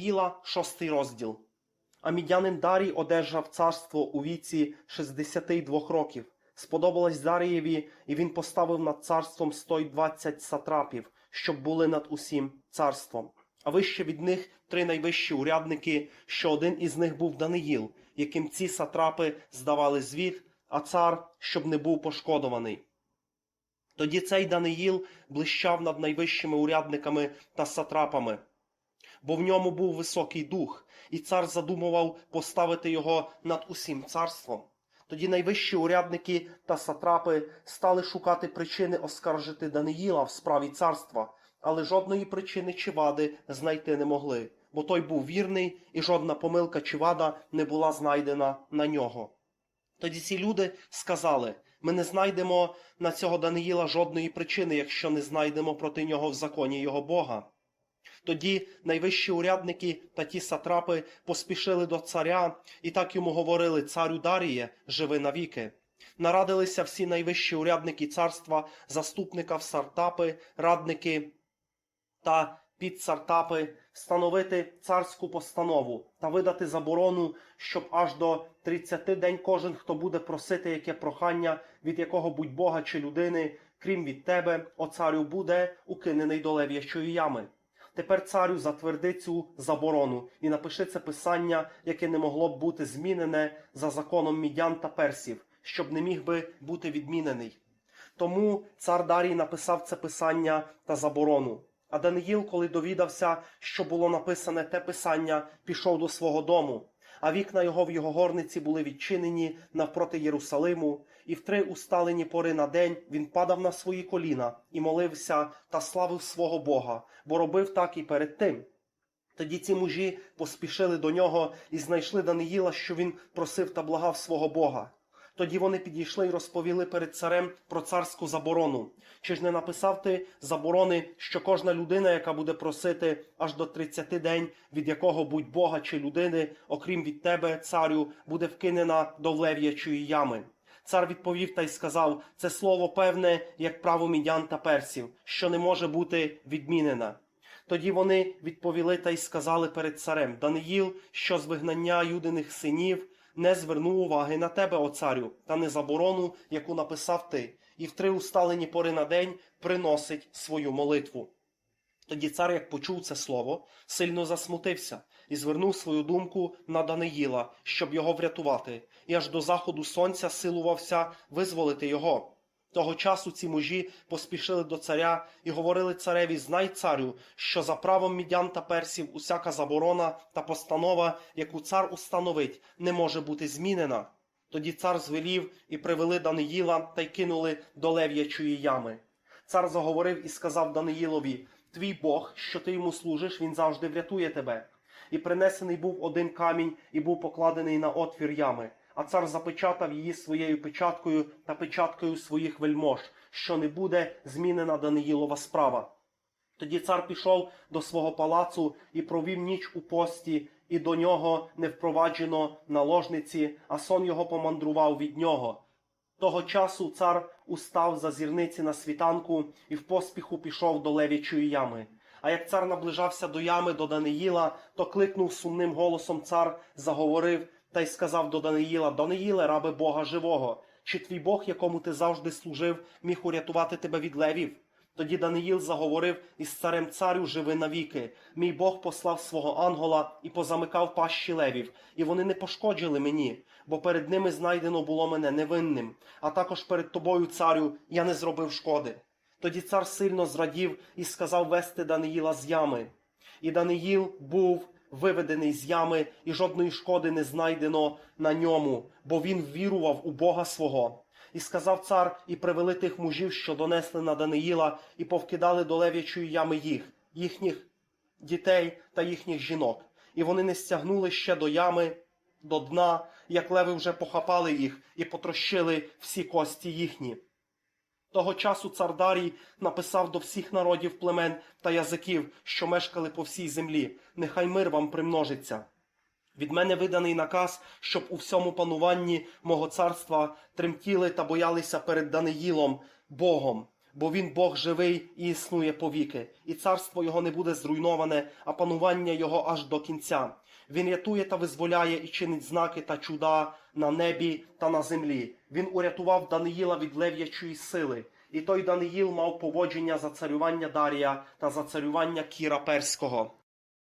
Даниїла, шостий розділ. А мідянин Дарій одержав царство у віці 62 років. Сподобалось Дарієві, і він поставив над царством 120 сатрапів, щоб були над усім царством. А вище від них три найвищі урядники, що один із них був Даниїл, яким ці сатрапи здавали звіт, а цар, щоб не був пошкодований. Тоді цей Даниїл блищав над найвищими урядниками та сатрапами, бо в ньому був високий дух, і цар задумував поставити його над усім царством. Тоді найвищі урядники та сатрапи стали шукати причини оскаржити Даниїла в справі царства, але жодної причини чи вади знайти не могли, бо той був вірний, і жодна помилка чи вада не була знайдена на нього. Тоді ці люди сказали: ми не знайдемо на цього Даниїла жодної причини, якщо не знайдемо проти нього в законі його Бога. Тоді найвищі урядники та ті сатрапи поспішили до царя і так йому говорили: Царю Даріє, живи навіки. Нарадилися всі найвищі урядники царства, заступника в сартапи, радники та підсартапи встановити царську постанову та видати заборону, щоб аж до 30 день кожен, хто буде просити яке прохання від якого будь Бога чи людини, крім від тебе, о царю, буде укинений до лев'ячої ями. Тепер царю затверди цю заборону і напиши це писання, яке не могло б бути змінене за законом мідян та персів, щоб не міг би бути відмінений. Тому цар Дарій написав це писання та заборону. А Даниїл, коли довідався, що було написане те писання, пішов до свого дому. А вікна його в його горниці були відчинені навпроти Єрусалиму, і в три усталені пори на день він падав на свої коліна і молився та славив свого Бога, бо робив так і перед тим. Тоді ці мужі поспішили до нього і знайшли Даниїла, що він просив та благав свого Бога. Тоді вони підійшли і розповіли перед царем про царську заборону. Чи ж не написав ти заборони, що кожна людина, яка буде просити аж до 30 день, від якого будь Бога чи людини, окрім від тебе, царю, буде вкинена до влев'ячої ями? Цар відповів та й сказав: це слово певне, як право мідян та персів, що не може бути відмінене. Тоді вони відповіли та й сказали перед царем Даниїл, що з вигнання юдиних синів не звернув уваги на тебе, о царю, та не заборону, яку написав ти, і в три усталені пори на день приносить свою молитву. Тоді цар, як почув це слово, сильно засмутився і звернув свою думку на Даниїла, щоб його врятувати, і аж до заходу сонця силувався визволити його. Того часу ці мужі поспішили до царя і говорили цареві: Знай, царю, що за правом мідян та персів усяка заборона та постанова, яку цар установить, не може бути змінена. Тоді цар звелів і привели Даниїла та й кинули до лев'ячої ями. Цар заговорив і сказав Даниїлові: Твій Бог, що ти йому служиш, він завжди врятує тебе. І принесений був один камінь, і був покладений на отвір ями. А цар запечатав її своєю печаткою та печаткою своїх вельмож, що не буде змінена Даниїлова справа. Тоді цар пішов до свого палацу і провів ніч у пості, і до нього не впроваджено наложниці, а сон його помандрував від нього. Того часу цар устав за зірниці на світанку і в поспіху пішов до левічої ями. А як цар наближався до ями до Даниїла, то кликнув сумним голосом цар, заговорив та й сказав до Даниїла: Даниїле, рабе Бога живого, чи твій Бог, якому ти завжди служив, міг урятувати тебе від левів? Тоді Даниїл заговорив із царем царю живи навіки. Мій Бог послав свого ангола і позамикав пащі левів, і вони не пошкоджили мені, бо перед ними знайдено було мене невинним, а також перед тобою, царю, я не зробив шкоди. Тоді цар сильно зрадів і сказав вести Даниїла з ями. І Даниїл був виведений з ями, і жодної шкоди не знайдено на ньому, бо він ввірував у Бога свого. І сказав цар, і привели тих мужів, що донесли на Даниїла, і повкидали до лев'ячої ями їх, їхніх дітей та їхніх жінок. І вони не стягнули ще до ями, до дна, як леви вже похапали їх і потрощили всі кості їхні. Того часу цар Дарій написав до всіх народів племен та язиків, що мешкали по всій землі. Нехай мир вам примножиться. Від мене виданий наказ, щоб у всьому пануванні мого царства тремтіли та боялися перед Даниїлом, Богом, бо він Бог живий і існує повіки, і царство його не буде зруйноване, а панування його аж до кінця. Він рятує та визволяє і чинить знаки та чуда на небі та на землі. Він урятував Даниїла від лев'ячої сили. І той Даниїл мав поводження за царювання Дарія та за царювання Кіра Перського.